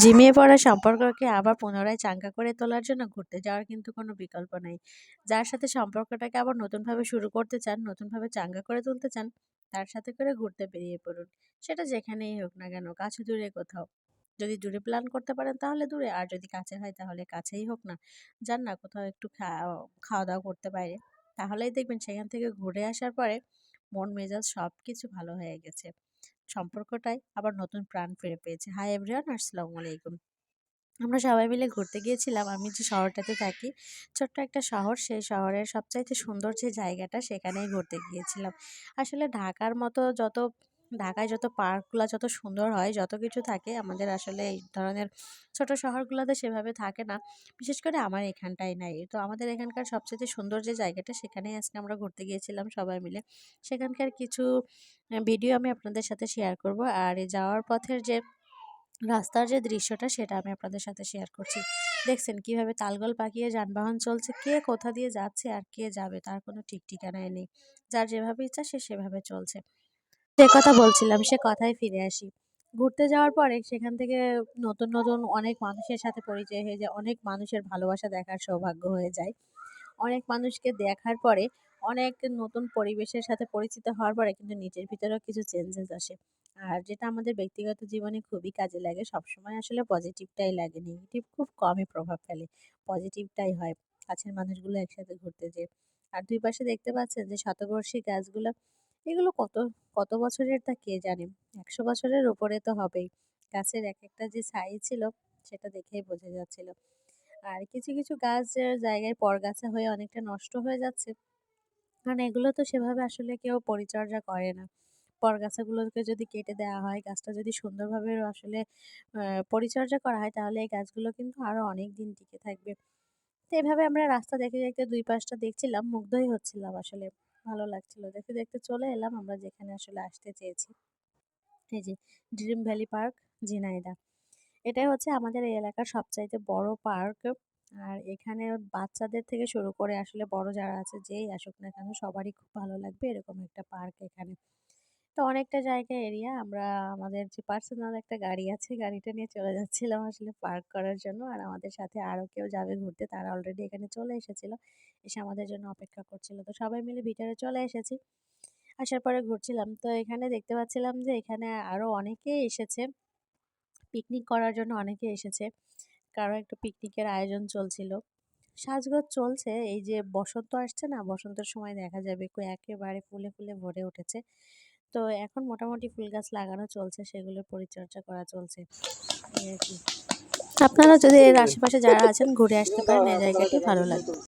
ঝিমিয়ে পড়া সম্পর্ককে আবার পুনরায় চাঙ্গা করে তোলার জন্য ঘুরতে যাওয়ার কিন্তু কোনো বিকল্প নেই। যার সাথে সম্পর্কটাকে আবার নতুনভাবে শুরু করতে চান, নতুনভাবে চাঙ্গা করে তুলতে চান, তার সাথে করে ঘুরতে বেরিয়ে পড়ুন। সেটা যেখানেই হোক না কেন, কাছে দূরে কোথাও। যদি দূরে প্ল্যান করতে পারেন তাহলে দূরে, আর যদি কাছে হয় তাহলে কাছেই হোক না। যান না কোথাও একটু খাওয়া দাওয়া করতে পারে তাহলেই দেখবেন সেখান থেকে ঘুরে আসার পরে মন মেজাজ সব কিছু ভালো হয়ে গেছে। সম্পর্কটাই আবার নতুন প্রাণ ফিরে পেয়েছে। হাই এভরিওয়ান আসসালামু আলাইকুম। আমরা সবাই মিলে ঘুরতে গিয়েছিলাম। আমি যে শহরটাতে থাকি, ছোট্ট একটা শহর, সেই শহরের সবচাইতে সুন্দর যে জায়গাটা, সেখানেই ঘুরতে গিয়েছিলাম। আসলে ঢাকার মতো যত ঢাকায় যত পার্কগুলো যত সুন্দর হয়, যত কিছু থাকে, আমাদের আসলে এই ধরনের ছোট শহরগুলোতে সেভাবে থাকে না। বিশেষ করে আমার এখানটাই নাই। তো আমাদের এখানকার সবচেয়ে সুন্দর যে জায়গাটা, সেখানেই আজকে আমরা ঘুরতে গিয়েছিলাম সবাই মিলে। সেখানকার কিছু ভিডিও আমি আপনাদের সাথে শেয়ার করব। আর যাওয়ার পথের যে রাস্তার যে দৃশ্যটা, সেটা আমি আপনাদের সাথে শেয়ার করছি। দেখছেন কীভাবে তালগোল পাকিয়ে যানবাহন চলছে, কে কোথা দিয়ে যাচ্ছে আর কে যাবে, তার কোনো ঠিক ঠিকানায় নেই। যার যেভাবে ইচ্ছা সে সেভাবে চলছে। যে কথা বলছিলাম, সে কথায় ফিরে আসি। ঘুরতে যাওয়ার পরে সেখান থেকে নতুন নতুন অনেক মানুষের সাথে পরিচয় হয়ে যায়, অনেক মানুষের ভালোবাসা দেখার সৌভাগ্য হয়ে যায়। অনেক মানুষকে দেখার পরে, অনেক নতুন পরিবেশের সাথে পরিচিত হওয়ার পরে কিন্তু নিজের ভিতরেও কিছু চেঞ্জেস আসে। আর যেটা আমাদের ব্যক্তিগত জীবনে খুবই কাজে লাগে, সবসময় আসলে পজিটিভটাই লাগে নেগেটিভ খুব কমই প্রভাব ফেলে। পজিটিভটাই হয়, কাছের মানুষগুলো একসাথে ঘুরতে যেয়ে। আর দুই পাশে দেখতে পাচ্ছেন যে শতবর্ষী গাছগুলো এগুলো কত কত বছরের তা কে জানে? একশো বছরের ওপরে তো হবেই। গাছের এক একটা যে সাইজ ছিল, সেটা দেখেই বোঝা যাচ্ছিল। আর কিছু কিছু গাছ জায়গায় পরগাছা হয়ে অনেকটা নষ্ট হয়ে যাচ্ছে কারণ এগুলো তো সেভাবে আসলে কেউ পরিচর্যা করে না। পরগাছাগুলোকে যদি কেটে দেওয়া হয়, গাছটা যদি সুন্দরভাবে আসলে পরিচর্যা করা হয়, তাহলে এই গাছগুলো কিন্তু আরও অনেক দিন টিকে থাকবে। তো এভাবে আমরা রাস্তা দেখে দেখতে দুই পাশটা দেখছিলাম, মুগ্ধই হচ্ছিলাম আসলে। ভালো লাগছিল। দেখতে দেখতে চলে এলাম আমরা যেখানে আসলে আসতে চেয়েছি। এই যে ড্রিম ভ্যালি পার্ক ঝিনাইদা এটাই হচ্ছে আমাদের এই এলাকার সবচাইতে বড় পার্ক আর এখানে বাচ্চাদের থেকে শুরু করে আসলে বড় যারা আছে, যেই আসুক না কেন, সবারই খুব ভালো লাগবে এরকম একটা পার্ক এখানে। তো অনেকটা জায়গা এরিয়া। আমরা, আমাদের যে পার্সোনাল একটা গাড়ি আছে, গাড়িটা নিয়ে চলে যাচ্ছিলাম আসলে পার্ক করার জন্য। আর আমাদের সাথে আরও কেউ যাবে ঘুরতে, তারা অলরেডি এখানে চলে এসেছিল। এসে আমাদের জন্য অপেক্ষা করছিল। তো সবাই মিলে ভিতরে চলে এসেছি। আসার পরে ঘুরছিলাম। তো এখানে দেখতে পাচ্ছিলাম যে এখানে আরও অনেকে এসেছে। পিকনিক করার জন্য অনেকে এসেছে। কারও একটা পিকনিকের আয়োজন চলছিল। সাজগোজ চলছে। এই যে বসন্ত আসছে না? বসন্তের সময় দেখা যাবে। একেবারে ফুলে ফুলে ভরে উঠেছে। তো এখন মোটামুটি ফুল গাছ লাগানো চলছে সেগুলোর পরিচর্যা করা চলছে। আপনারা যদি এর আশেপাশে যারা আছেন ঘুরে আসতে পারেন এই জায়গাটি ভালো লাগবে।